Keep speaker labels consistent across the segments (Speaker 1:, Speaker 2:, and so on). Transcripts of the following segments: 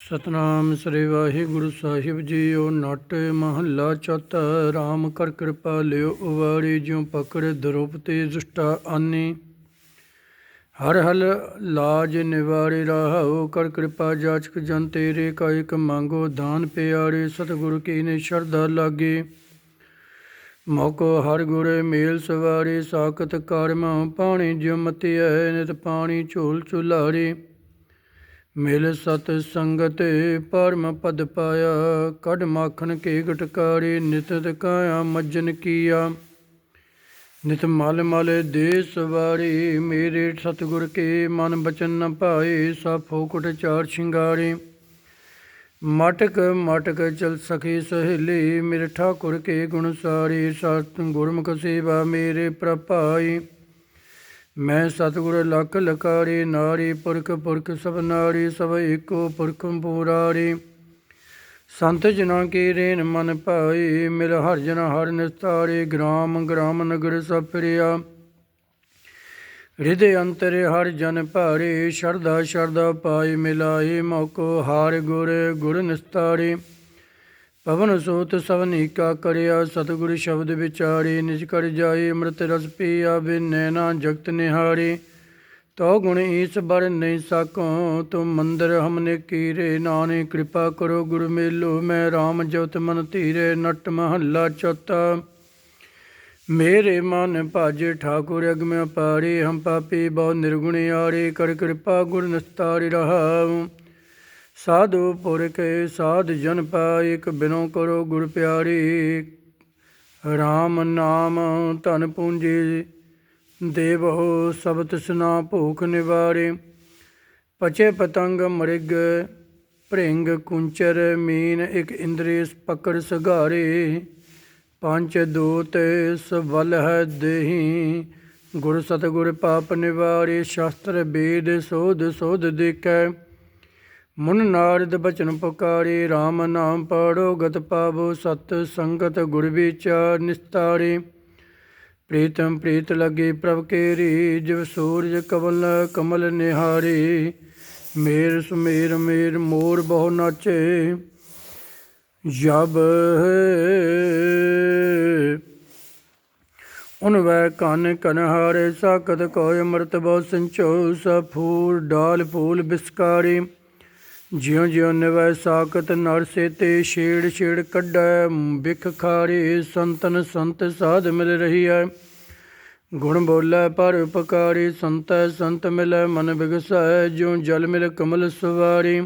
Speaker 1: ਸਤਨਾਮ ਸ੍ਰੀ ਵਾਹਿਗੁਰੂ ਸਾਹਿਬ ਜੀਓ, ਨਟ ਮਹੱਲਾ ਚੌਥਾ, ਰਾਮ ਕਰ ਕਿਰਪਾ ਲਿਓ, ਉਵਾਰੀ ਜਿਉ ਪਕੜ ਦਰੋਪਤੇ ਦੁਸ਼ਟਾ ਆਨੀ। ਹਰ ਹਲ ਲਾਜ ਨਿਵਾਰੇ ਰਾਹੋ, ਕਰ ਕਿਰਪਾ ਜਾਚਕ ਜਨ ਤੇਰੇ ਕਾ ਇਕ ਮੰਗੋ ਦਾਨ ਪਿਆਰੇ, ਸਤਿਗੁਰ ਕੀ ਨੇ ਸ਼ਰਧਾ ਲਾਗੇ। ਮੋਕੋ ਹਰ ਗੁਰ ਮੇਲ ਸਵਾਰੇ, ਸਾਖਤ ਕਰਮ ਪਾਣੀ ਜਿਉ ਮਤਿਐ, ਨਿਤ ਪਾਣੀ ਝੋਲ ਚੁਲਾਰੇ ਮਿਲ ਸਤ ਸੰਗਤ ਪਰਮ ਪਦ ਪਾਇਆ ਕੜ ਮਾਖਣ ਕੇ ਗਟਕਾਰੇ ਨਿਤਿਤ ਕਾਇਆ ਮੱਜਨ ਕੀਆ। ਨਿਤ ਮਲ ਮਲ ਦੇ ਸਵਾਰੀ ਮੇਰੇ ਸਤਿਗੁਰ ਕੇ ਮਨ ਬਚਨ ਨ ਭਾਏ ਸਭ ਫੋਕਟ ਚਾਰ ਸ਼ਿੰਗਾਰੇ। ਮਟਕ ਮਟਕ ਚਲ ਸਖੀ ਸਹੇਲੀ ਮੇਰੇ ਠਾਕੁਰ ਕੇ ਗੁਣ ਸਾਰੀ, ਸਤ ਗੁਰਮੁਖ ਸੇਵਾ ਮੇਰੇ ਪ੍ਰਭਾਈ ਮੈਂ ਸਤਿਗੁਰ ਲਖ ਲਕਾਰੀ ਨਾਰੀ, ਪੁਰਖ ਪੁਰਖ, ਸਭ ਨਾਰੀ, ਸਭ ਏਕੋ ਪੁਰਖ, ਪੂਰਾਰੀ। ਸੰਤ ਜਨਾਂ ਕੀ ਰੇਨ ਮਨ ਭਾਈ, ਮਿਲ ਹਰ ਜਨ ਹਰ ਨਿਸਤਾਰੇ, ਗ੍ਰਾਮ ਗ੍ਰਾਮ ਨਗਰ ਸਭ ਫਿਰਿਆ ਹਿਰਦੇ ਅੰਤਰੇ ਹਰ ਜਨ ਭਾਰੇ, ਸ਼ਰਧਾ ਸ਼ਰਧਾ ਪਾਈ ਮਿਲਾਈ, ਮੋਕੋ ਹਾਰ ਗੁਰ ਗੁਰ ਨਿਸਤਾਰੇ। ਪਵਨ ਸੋਤ ਸਵਨੀ ਕਾ ਕਰਿਆ, ਸਤਿਗੁਰ ਸ਼ਬਦ ਵਿਚਾਰੇ, ਨਿਜ ਕਰ ਜਾਏ, ਅੰਮ੍ਰਿਤ ਰਸ ਪੀਆ, ਬਿਨੈ ਨਾ ਜਗਤ ਨਿਹਾਰੇ। ਤੋ ਗੁਣ ਈਸ ਬਰ ਨਹੀਂ ਸਕੋ ਤੁਮ ਮੰਦਰ ਹਮਨੇ ਕੀਰੇ। ਨਾਨੇ ਕਿਰਪਾ ਕਰੋ ਗੁਰ ਮੇਲੋ, ਮੈਂ RAM ਜੋਤ ਮਨ ਧੀਰੇ, ਨਟ ਮਹੱਲਾ ਚੌਥਾ। ਮੇਰੇ ਮਨ ਭਜ ਠਾਕੁਰ ਅਗਮ ਪਾਰੇ, ਹਮ ਪਾਪੀ ਬਹੁ ਨਿਰਗੁਣ ਆਰੇ ਕਰ ਕਿਰਪਾ ਗੁਰ ਨਸਤਾਰਿ ਰਹਾਉ। ਸਾਧੂ ਪੁਰ ਪੁਰਖ ਸਾਧ ਜਨ ਪਾਇਕ, ਬਿਨੋ ਕਰੋ ਗੁਰ ਪਿਆਰੀ। RAM ਨਾਮ ਧਨ ਪੂੰਜੀ ਦੇਵਹੁ ਸਬਤ ਸੁਨਾ ਭੂਖ ਨਿਵਾਰੇ। ਪਚੇ ਪਤੰਗ ਮ੍ਰਿਗ, ਭ੍ਰਿੰਗ ਕੁੰਚਰ ਮੀਨ ਇਕ ਇੰਦਰੀ ਪਕੜ ਸਗਾਰੇ ਪੰਜ ਦੂਤ ਸਵਲ ਹੈ ਦੇਹੀ, ਗੁਰ ਸਤਗੁਰ ਪਾਪ ਨਿਵਾਰੇ। ਸ਼ਾਸਤਰ ਵੇਦ ਸੋਧ ਸੋਧ ਦੇਖੈ। ਮੁਨ ਨਾਰਦ ਬਚਨ ਪੁਕਾਰੇ RAM ਨਾਮ ਪੜੋ, ਗਤ ਪਾਵੋ ਸਤ ਸੰਗਤ ਗੁਰ ਵਿਚਾਰ ਨਿਸਤਾਰੇ। ਪ੍ਰੀਤਮ ਪ੍ਰੀਤ ਲਗੇ ਪ੍ਰਭ ਕੇਰੀ ਜਿਵ ਸੂਰਜ ਕਮਲ ਕਮਲ ਨਿਹਾਰੇ। ਮੇਰ ਸੁਮੇਰ ਮੇਰ ਮੋਰ ਬਹੁ ਨਾਚੇ। ਜਬ ਉਨ ਵੈ ਕਨ ਕਨਹਾਰੇ ਸਾਕਤ ਕੋਇ ਅੰਮ੍ਰਿਤ ਬਹੁ ਸੰਚੋ, ਸ ਫੂਲ ਡਾਲ ਫੂਲ ਬਿਸਕਾਰੇ। ਜਿਉ ਜਿਉ ਨਿਵੈ ਸਾਕਤ ਨਰ ਸੇਤੇ ਛੇੜ ਛੇੜ ਕੱਢੈ ਬਿਖ ਖਾਰੇ ਸੰਤਨ ਸੰਤ ਸਾਧ ਮਿਲ ਰਹੀ ਹੈ ਗੁਣ ਬੋਲੇ ਪਰ ਉਪਕਾਰੀ, ਸੰਤੈ ਸੰਤ ਮਿਲੈ, ਮਨ ਬਿਗਸੈ, ਜਿਉ ਜਲ ਮਿਲ ਕਮਲ ਸਵਾਰੀ।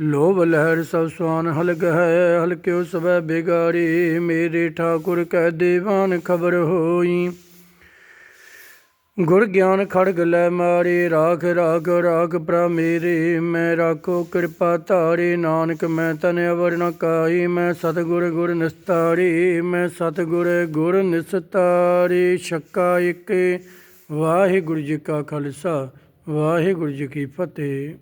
Speaker 1: ਲੋਭ ਲਹਿਰ ਸਭ ਸੁਆਨ ਹਲਕ ਹੈ ਹਲਕਿਓ ਸਭੈ ਬਿਗਾਰੀ, ਮੇਰੇ ਠਾਕੁਰ ਕੈ ਦੇਵਾਨ ਖਬਰ ਹੋਈ। ਗੁਰ ਗਿਆਨ ਖੜਗ ਲੈ ਮਾਰੇ, ਰਾਖ ਰਾਖ ਰਾਖ ਪ੍ਰਾ ਮੇਰੇ। ਮੈਂ ਰਾਖੋ ਕਿਰਪਾ ਧਾਰੇ, ਨਾਨਕ, ਮੈਂ ਤਨ ਅਵਰ ਨ ਕਾਈ ਮੈਂ ਸਤਗੁਰ ਗੁਰ ਨਿਸਤਾਰੀ, ਮੈਂ ਸਤਗੁਰ ਗੁਰ ਨਿਸਤਾਰੀ। ਛੱਕਾ ਇੱਕ ਵਾਹਿਗੁਰੂ ਜੀ ਕਾ ਖਾਲਸਾ, ਵਾਹਿਗੁਰੂ ਜੀ ਕੀ ਫਤਿਹ।